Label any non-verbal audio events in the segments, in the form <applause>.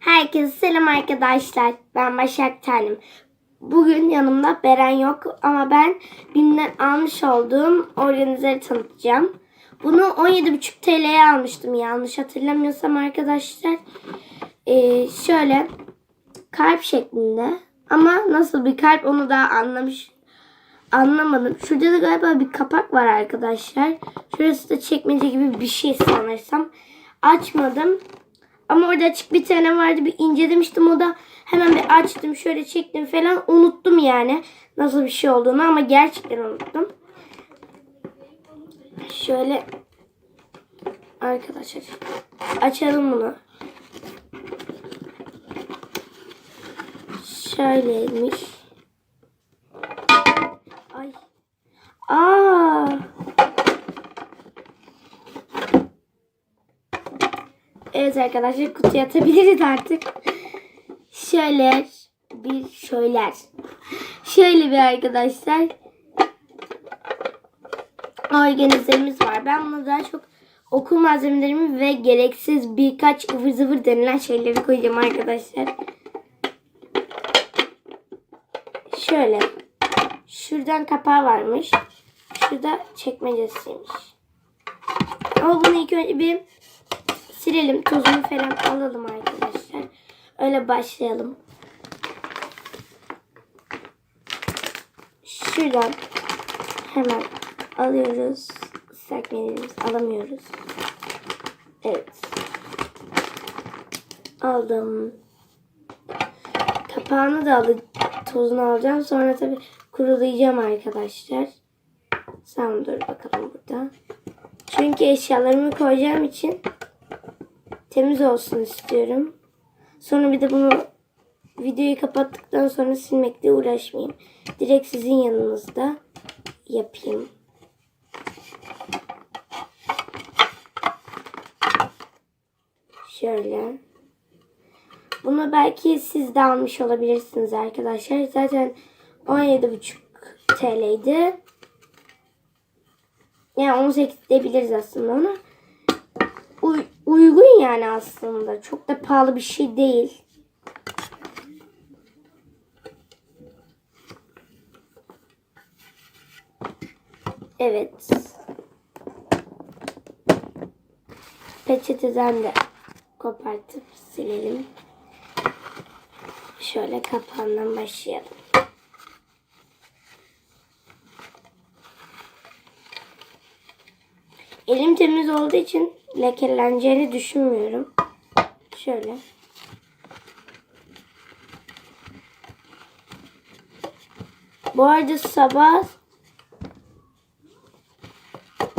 Herkese selam arkadaşlar. Ben Başak Talim. Bugün yanımda Beren yok ama ben BİM'den almış olduğum organizeri tanıtacağım. Bunu 17,5 TL'ye almıştım yanlış hatırlamıyorsam arkadaşlar. Ee, şöyle kalp şeklinde ama nasıl bir kalp onu da anlamış anlamadım. Şurada da galiba bir kapak var arkadaşlar. Şurası da çekmece gibi bir şey sanırsam. Açmadım. Ama orada açık bir tane vardı. Bir incelemiştim. O da hemen bir açtım. Şöyle çektim falan. Unuttum yani. Nasıl bir şey olduğunu ama gerçekten unuttum. Şöyle arkadaşlar açalım bunu. Şöyleymiş. Evet arkadaşlar kutuya atabiliriz artık. Şöyle bir şöyler. Şöyle bir arkadaşlar. Organizemiz var. Ben bunu daha çok okul malzemelerimi ve gereksiz birkaç ıvır zıvır denilen şeyleri koyacağım arkadaşlar. Şöyle. Şuradan kapağı varmış. Şurada çekmecesiymiş. Ama bunu ilk önce bir silelim. Tozunu falan alalım arkadaşlar. Öyle başlayalım. Şuradan hemen alıyoruz. Islak alamıyoruz. Evet. Aldım. Kapağını da alıp tozunu alacağım. Sonra tabii kurulayacağım arkadaşlar. Sen dur bakalım burada. Çünkü eşyalarımı koyacağım için temiz olsun istiyorum. Sonra bir de bunu videoyu kapattıktan sonra silmekle uğraşmayayım. Direkt sizin yanınızda yapayım. Şöyle. Bunu belki siz de almış olabilirsiniz arkadaşlar. Zaten 17,5 TL'ydi. Yani 18 diyebiliriz aslında ona. Uy- uygun yani aslında. Çok da pahalı bir şey değil. Evet. Peçeteden de kopartıp silelim. Şöyle kapağından başlayalım. Elim temiz olduğu için lekeleneceğini düşünmüyorum. Şöyle. Bu arada sabah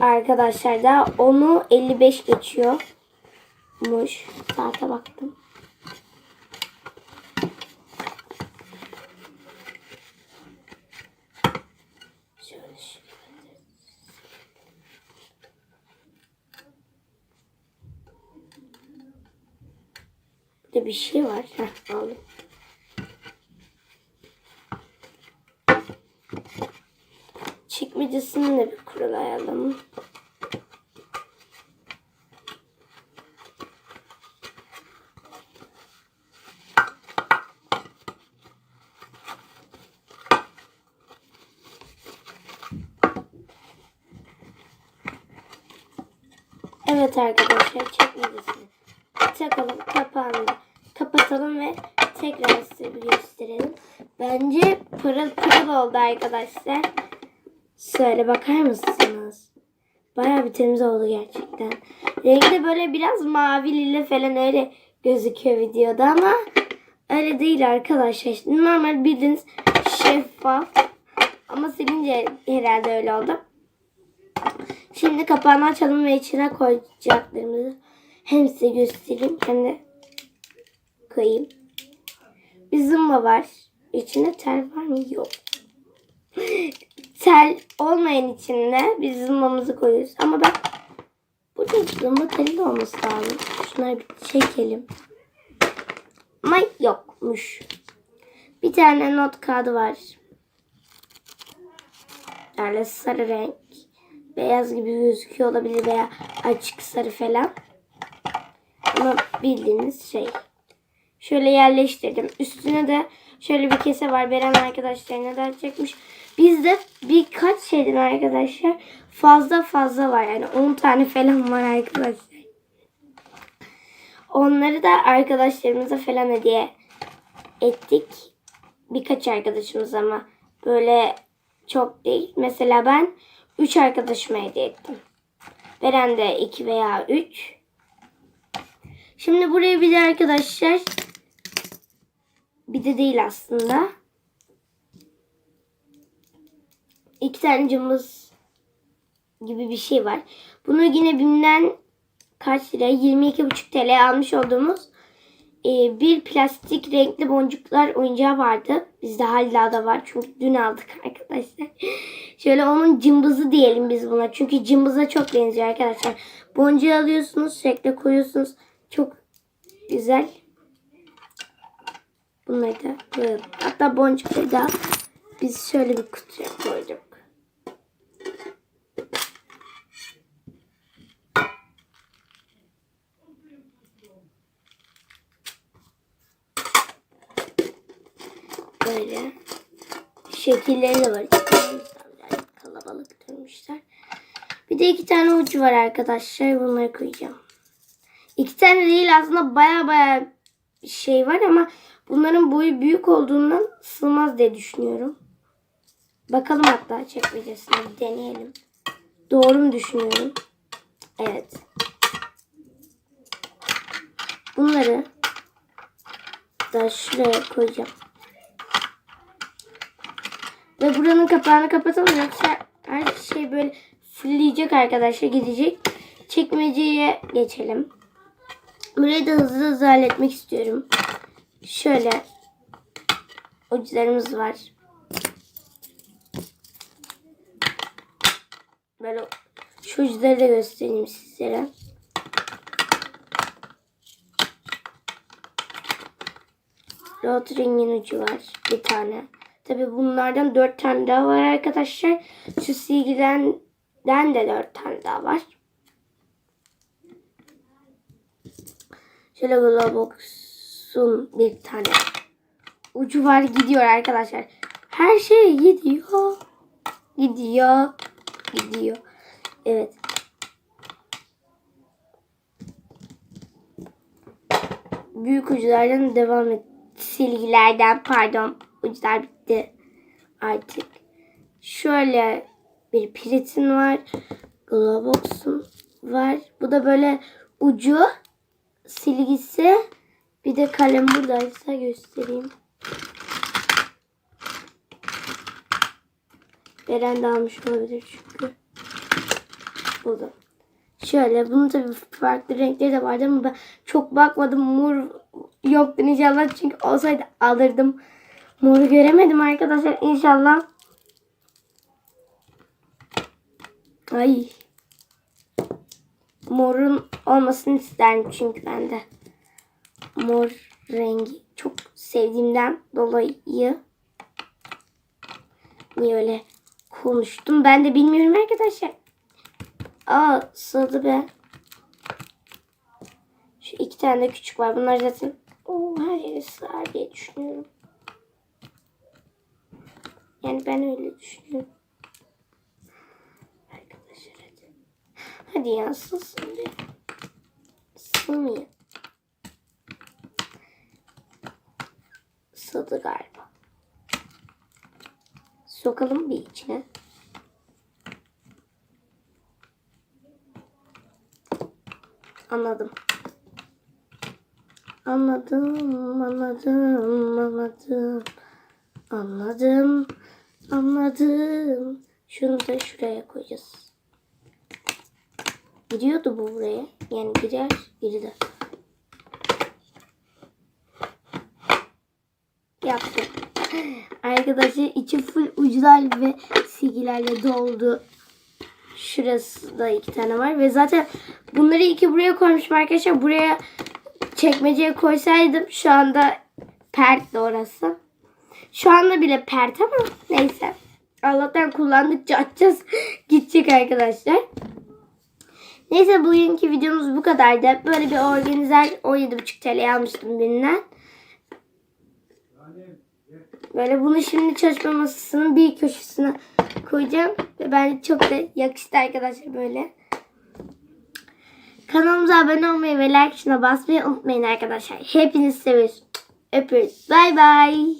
arkadaşlar da onu 55 geçiyormuş. Saate baktım. Şöyle şöyle. Burada bir şey var. Heh, aldım. Çekmecesini de bir kurulayalım. Evet arkadaşlar çekmecesini takalım kapağını kapatalım ve tekrar size gösterelim. Bence pırıl pırıl oldu arkadaşlar. Şöyle bakar mısınız? Bayağı bir temiz oldu gerçekten. Rengi de böyle biraz mavi lila falan öyle gözüküyor videoda ama öyle değil arkadaşlar. Normal bildiğiniz şeffaf. Ama silince herhalde öyle oldu. Şimdi kapağını açalım ve içine koyacaklarımızı hem size göstereyim hem de koyayım. Bir zımba var. İçinde tel var mı? Yok. <laughs> tel olmayan içinde biz zımbamızı koyuyoruz. Ama ben burada zımba teli de olması lazım. Şunları bir çekelim. Ama yokmuş. Bir tane not kağıdı var. Yani sarı renk. Beyaz gibi gözüküyor olabilir veya açık sarı falan. Ama bildiğiniz şey. Şöyle yerleştirdim. Üstüne de şöyle bir kese var. Beren arkadaşlarına da çekmiş. Bizde birkaç şeyden arkadaşlar fazla fazla var. Yani 10 tane falan var arkadaşlar. Onları da arkadaşlarımıza falan hediye ettik. Birkaç arkadaşımız ama böyle çok değil. Mesela ben 3 arkadaşıma hediye ettim. Beren de 2 veya 3. Şimdi buraya bir de arkadaşlar bir de değil aslında. İki tane cımbız gibi bir şey var. Bunu yine BİM'den kaç lira? 22,5 TL almış olduğumuz e, bir plastik renkli boncuklar oyuncağı vardı. Bizde hala da var çünkü dün aldık <laughs> arkadaşlar. Şöyle onun cımbızı diyelim biz buna. Çünkü cımbıza çok benziyor arkadaşlar. Boncuğu alıyorsunuz sürekli koyuyorsunuz. Çok güzel. Bunları da koyalım. Hatta boncukları da biz şöyle bir kutuya koyduk. Böyle şekilleri de var. Kalabalık dönmüşler. Bir de iki tane ucu var arkadaşlar. Bunları koyacağım. İki tane değil aslında baya baya şey var ama bunların boyu büyük olduğundan sığmaz diye düşünüyorum. Bakalım hatta çekmecesine deneyelim. Doğru mu düşünüyorum? Evet. Bunları da şuraya koyacağım. Ve buranın kapağını kapatalım yoksa her şey böyle fırlayacak arkadaşlar gidecek. Çekmeceye geçelim. Burayı da hızlı hızlı halletmek istiyorum. Şöyle uçlarımız var. Böyle şu uçları da göstereyim sizlere. Rotring'in ucu var. Bir tane. Tabi bunlardan dört tane daha var arkadaşlar. Şu silgiden de dört tane daha var. Şöyle Globox'un bir tane ucu var gidiyor arkadaşlar. Her şey gidiyor. Gidiyor. Gidiyor. Evet. Büyük uculardan devam et. Silgilerden pardon. Ucular bitti. Artık. Şöyle bir piritin var. Globox'un var. Bu da böyle ucu silgisi bir de kalem buradaysa göstereyim. Beren de almış olabilir çünkü. Burada. Şöyle bunun tabii farklı renkleri de vardı ama ben çok bakmadım. Mor yoktu inşallah çünkü olsaydı alırdım. Moru göremedim arkadaşlar inşallah. Ay. Morun olmasını isterim çünkü ben de. Mor rengi çok sevdiğimden dolayı. Niye öyle konuştum ben de bilmiyorum arkadaşlar. Aa sığdı be. Şu iki tane de küçük var. Bunlar zaten Oo, her yere sığar diye düşünüyorum. Yani ben öyle düşünüyorum. Arkadaşlar hadi. Hadi ya sığsın be. Sığmıyor. Sığdı galiba. Sokalım bir içine. Anladım. Anladım, anladım, anladım. Anladım, anladım. Şunu da şuraya koyacağız. Giriyordu bu buraya. Yani girer, girdi. Yaptım. Arkadaşlar içi full ucular ve silgilerle doldu. Şurası da iki tane var ve zaten bunları iki buraya koymuşum arkadaşlar. Buraya çekmeceye koysaydım şu anda pert de orası. Şu anda bile pert ama neyse. Allah'tan kullandıkça açacağız. <laughs> Gidecek arkadaşlar. Neyse bugünkü videomuz bu kadardı. Böyle bir organizer 17,5 TL almıştım birinden. Böyle bunu şimdi çalışma masasının bir köşesine koyacağım. Ve bence çok da yakıştı arkadaşlar böyle. Kanalımıza abone olmayı ve like basmayı unutmayın arkadaşlar. Hepinizi seviyoruz. Öpüyoruz. Bay bay.